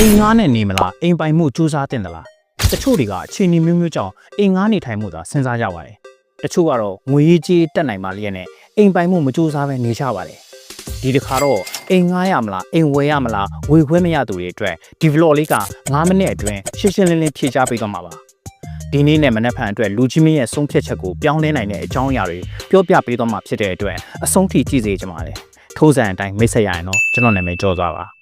အိမ်ငားနဲ့နေမလားအိမ်ပိုင်မှုစူးစမ်းတင်သလားတချို့တွေကအခြေအနေမျိုးမျိုးကြောင့်အိမ်ငားနေထိုင်မှုသာစဉ်းစားကြပါတယ်တချို့ကတော့ငွေရေးကြေးတက်နိုင်မှလျက်နဲ့အိမ်ပိုင်မှုမစူးစမ်းပဲနေကြပါတယ်ဒီတစ်ခါတော့အိမ်ငားရမလားအိမ်ဝယ်ရမလားဝယ်ခွင့်မရသူတွေအတွက်ဒီ vlog လေးက9မိနစ်အတွင်းရှင်းရှင်းလင်းလင်းဖြေချပေးသွားမှာပါဒီနေ့နဲ့မနက်ဖြန်အတွက်လူကြီးမင်းရဲ့ဆုံးဖြတ်ချက်ကိုပြောင်းလဲနိုင်တဲ့အကြောင်းအရာတွေပြောပြပေးသွားမှာဖြစ်တဲ့အတွက်အဆုံးထိကြည့်စေချင်ပါတယ်ထိုးစံအတိုင်းမိတ်ဆက်ရရင်တော့ကျွန်တော်နာမည်ကြော်သွားပါ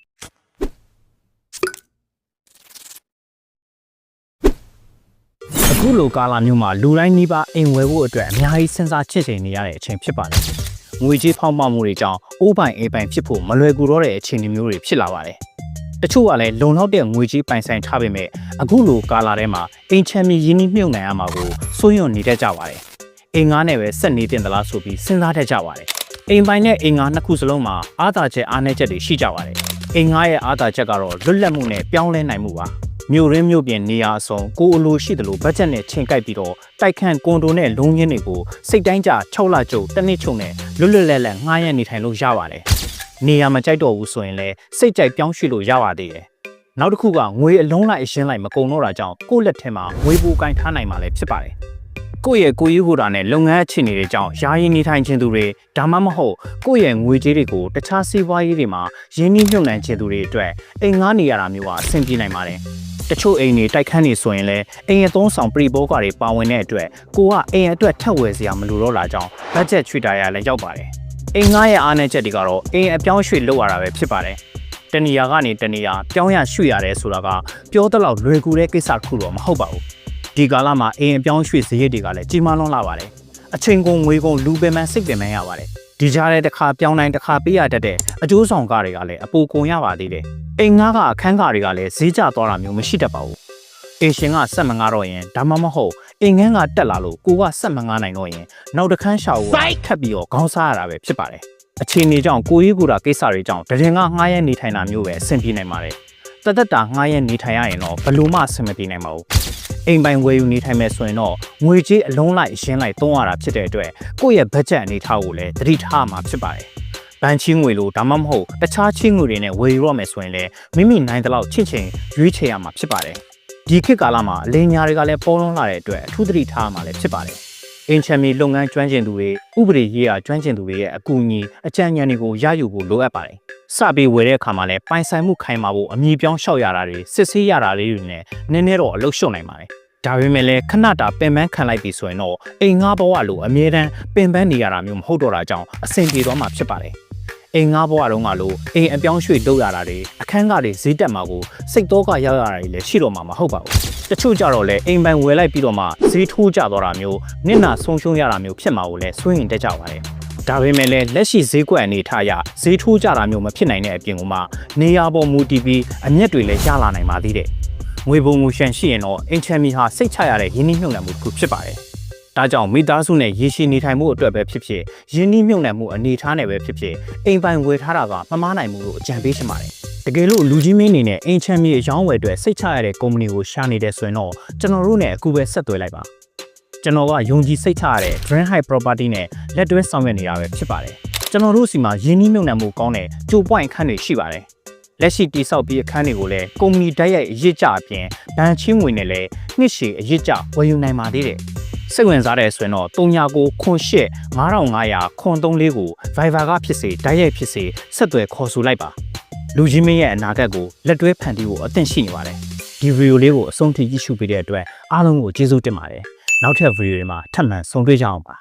အခုလိုကာလမျိုးမှာလူတိုင်းနှီးပါအိမ်ဝယ်ဖို့အတွက်အများကြီးစဉ်းစားချစ်ချိန်နေရတဲ့အချိန်ဖြစ်ပါတယ်။ငွေကြေးဖောက်မှမှုတွေကြောင့်အိုးပိုင်အိမ်ပိုင်ဖြစ်ဖို့မလွယ်ကူတော့တဲ့အခြေအနေမျိုးတွေဖြစ်လာပါတယ်။တချို့ကလည်းလုံလောက်တဲ့ငွေကြေးပိုင်ဆိုင်ထားပေမဲ့အခုလိုကာလထဲမှာအိမ်ချမ်းမြေရင်းနှီးမြှုပ်နှံရမှာကိုစိုးရွံ့နေတတ်ကြပါတယ်။အိမ်ငားနဲ့ပဲဆက်နေတင်သလားဆိုပြီးစဉ်းစားတတ်ကြပါတယ်။အိမ်ပိုင်နဲ့အိမ်ငားနှစ်ခုစလုံးမှာအားသာချက်အားနည်းချက်တွေရှိကြပါတယ်။အိမ်ငားရဲ့အားသာချက်ကတော့လွတ်လပ်မှုနဲ့ပြောင်းလဲနိုင်မှုပါ။ မြို့ရင်းမြို့ပြင်နေရာအစုံကိုအလိုရှိသလိုဘတ်ဂျက်နဲ့ချိန်ကိုက်ပြီးတော့တိုက်ခန့်ကွန်ဒိုနဲ့လုံရင်းတွေကိုစိတ်တိုင်းကြ6လကျုပ်တစ်နှစ်ချုံနဲ့လွတ်လွတ်လပ်လပ်ငှားရမ်းနေထိုင်လို့ရပါတယ်။နေရာမကြိုက်တော့ဘူးဆိုရင်လည်းစိတ်ကြိုက်ပြောင်းရွှေ့လို့ရပါသေးတယ်။နောက်တစ်ခုကငွေအလုံးလိုက်အရှင်းလိုက်မကုန်တော့တာကြောင့်ကိုယ့်လက်ထဲမှာငွေပူကင်ထားနိုင်မှလည်းဖြစ်ပါတယ်။ကိုယ့်ရဲ့ကိုယ်ရေးဟိုတာနဲ့လုပ်ငန်းအခြေအနေတွေကြောင့်ယာယီနေထိုင်ခြင်းသူတွေဒါမှမဟုတ်ကိုယ့်ရဲ့ငွေကြေးတွေကိုတခြားစီးပွားရေးတွေမှာရင်းနှီးမြှုပ်နှံခြင်းသူတွေအတွက်အိမ်ငှားနေရတာမျိုးကအဆင်ပြေနိုင်ပါတယ်။တ ချို့အိမ်တွေတိုက်ခန်းနေဆိုရင်လည်းအိမ်ရသုံးဆောင်ပရိဘောကတွေပါဝင်တဲ့အတွက်ကိုကအိမ်အတွက်ထက်ဝယ်စရာမလိုတော့တာကြောင့်ဘတ်ဂျက်ချွေတာရလည်းရောက်ပါတယ်။အိမ်ငားရဲ့အားနည်းချက်တွေကတော့အိမ်အပြောင်းရွှေ့လုပ်ရတာပဲဖြစ်ပါတယ်။တနေရာကနေတနေရာပြောင်းရရွှေ့ရတယ်ဆိုတာကပြောတလောက်လွယ်ကူတဲ့ကိစ္စတစ်ခုတော့မဟုတ်ပါဘူး။ဒီကာလမှာအိမ်အပြောင်းရွှေ့စရိတ်တွေကလည်းကြီးမားလွန်းလာပါတယ်။အချိန်ကုန်ငွေကုန်လူပင်ပန်းစိတ်ပင်ပန်းရပါတယ်။ဒီကြားထဲတစ်ခါပြောင်းတိုင်းတစ်ခါပေးရတတ်တဲ့အကျိုးဆောင်ကားတွေကလည်းအပူကုန်ရပါသေးတယ်။ အိမ်ငားကအခန်းကားတွေကလည်းဈေးကျသွားတာမျိုးမရှိတတ်ပါဘူး။အင်ရှင်ကဆက်မငားတော့ရင်ဒါမှမဟုတ်အင်ငန်းကတက်လာလို့ကိုကဆက်မငားနိုင်တော့ရင်နောက်တစ်ခန်းရှောက်ကိုခတ်ပြီးတော့ခေါင်းစားရတာပဲဖြစ်ပါတယ်အချိန်နေကြောင့်ကိုကြီးကူတာကိစ္စတွေကြောင့်တရင်ကငှားရဲနေထိုင်တာမျိုးပဲအဆင်ပြေနိုင်ပါတယ်တသက်တာငှားရဲနေထိုင်ရရင်တော့ဘယ်လို့မှအဆင်မပြေနိုင်ပါဘူးအိမ်ပိုင်ဝယ်ယူနေထိုင်မယ်ဆိုရင်တော့ငွေကြေးအလုံးလိုက်ရှင်းလိုက်သုံးရတာဖြစ်တဲ့အတွက်ကိုယ့်ရဲ့ဘတ်ဂျက်အနေထားကိုလည်းသတိထားမှာဖြစ်ပါတယ် ဘန်ချင်းငွေလို့ဒါမှမဟုတ်တခြားချင်းငွေတွေနဲ့ဝယ်ယူရမယ်ဆိုရင်လည်းမိမိနိုင်တဲ့လောက်ချင့်ချိန်ရွေးချယ်ရမှာဖြစ်ပါတယ်ဒီခေတ်ကာလမှာအလင်းညာတွေကလည်းပေါ်လွန်းလာတဲ့အတွက်အထူးသတိထားရမှာလည်းဖြစ်ပါတယ်။အင်ချမ်မီလုပ်ငန်းကျွမ်းကျင်သူတွေဥပဒေရေးရာကျွမ်းကျင်သူတွေရဲ့အကူအညီအကြံဉာဏ်တွေကိုရယူဖို့လိုအပ်ပါတယ်။စပြီးဝယ်တဲ့အခါမှာလည်းပိုင်ဆိုင်မှုခိုင်မာဖို့အမြည်ပြောင်းလျှောက်ရတာတွေစစ်ဆေးရတာတွေနဲ့နည်းနည်းတော့အလုပ်ရှုံနိုင်ပါတယ်။ဒါပေမဲ့လည်းခဏတာပင်ပန်းခံလိုက်ပြီဆိုရင်တော့အိမ်ငါးဘဝလိုအမြဲတမ်းပင်ပန်းနေရတာမျိုးမဟုတ်တော့တာကြောင့်အဆင်ပြေသွားမှာဖြစ်ပါတယ်။ အိမ်ငါးဘဝတုန်းကလို့အိမ်အပြောင်းရွှေ့လုပ်ရတာတွေအခန်းကတွေဈေးတက်မှာကိုစိတ်တော့ကရောက်ရတာတွေလည်းရှိတော့မှာမဟုတ်ပါဘူးတချို့ကြတော့လေအိမ်ပိုင်ဝယ်လိုက်ပြီးတော့မှဈေးထိုးကျသွားတာမျိုးနစ်နာဆုံးရှုံးရတာမျိုးဖြစ်မှာကိုလည်းစိုးရင်တက်ကြပါတယ်ဒါပေမဲ့လည်းလက်ရှိဈေးကွက်အနေထားအရဈေးထိုးကြတာမျိုးမဖြစ်နိုင်တဲ့အပြင်ကမှနေရာပေါ်မူတည်ပြီးအမျက်တွေလည်းရလာနိုင်ပါသေးတယ်ငွေပုံငွေရှန်ရှိရင်တော့အင်ချမ်မီဟာစိတ်ချရတဲ့ရင်းနှီးမြှုပ်နှံမှုတစ်ခုဖြစ်ပါတယ် ဒါကြောင့်မိသားစုနဲ့ရေရှည်နေထိုင်မှုအတွက်ပဲဖြစ်ဖြစ်ရင်းနှီးမြှုပ်နှံမှုအနေထားနဲ့ပဲဖြစ်ဖြစ်အိမ်ပိုင်ဝယ်ထားတာကမမားနိုင်မှုလို့အကြံပေးချင်ပါတယ်တကယ်လို့လူကြီးမင်းအနေနဲ့အိမ်ချမ်းမြေအယောင်းဝယ်အတွက်စိတ်ချရတဲ့ကုမ္ပဏီကိုရှာနေတယ်ဆိုရင်တော့ကျွန်တော်တို့နဲ့အခုပဲဆက်သွယ်လိုက်ပါကျွန်တော်ကယုံကြည်စိတ်ချရတဲ့ Grand High Property နဲ့လက်တွဲဆောင်ရွက်နေတာပဲဖြစ်ပါတယ်ကျွန်တော်တို့စီမှာရင်းနှီးမြှုပ်နှံမှုကောင်းတဲ့ကြိုပွိုင်ခန်းတွေရှိပါတယ်လက်ရှိတိစောက်ပြီးအခန်းတွေကိုလည်းကုမ္ပဏီတိုက်ရိုက်အရစ်ကြအပြင်ဘဏ်ချင်းငွေနဲ့လည်းနှစ်ရှည်အရစ်ကြဝယ်ယူနိုင်ပါသေးတယ် စိတ်ဝင်စားတယ်ဆိုရင်တော့300ကိုခွန်8 9500ခွန်34ကို Viber ကဖြစ်စေတိုက်ရိုက်ဖြစ်စေဆက်သွယ်ခေါ်ဆိုလိုက်ပါလူကြီးမင်းရဲ့အနာဂတ်ကိုလက်တွဲဖန်တီးဖို့အသင့်ရှိနေပါတယ်ဒီဗီဒီယိုလေးကိုအဆုံးထိကြည့်ရှုပေးတဲ့အတွက်အားလုံးကိုကျေးဇူးတင်ပါတယ်နောက်ထပ်ဗီဒီယိုတွေမှာထပ်မံဆုံတွေ့ကြအောင်ပါ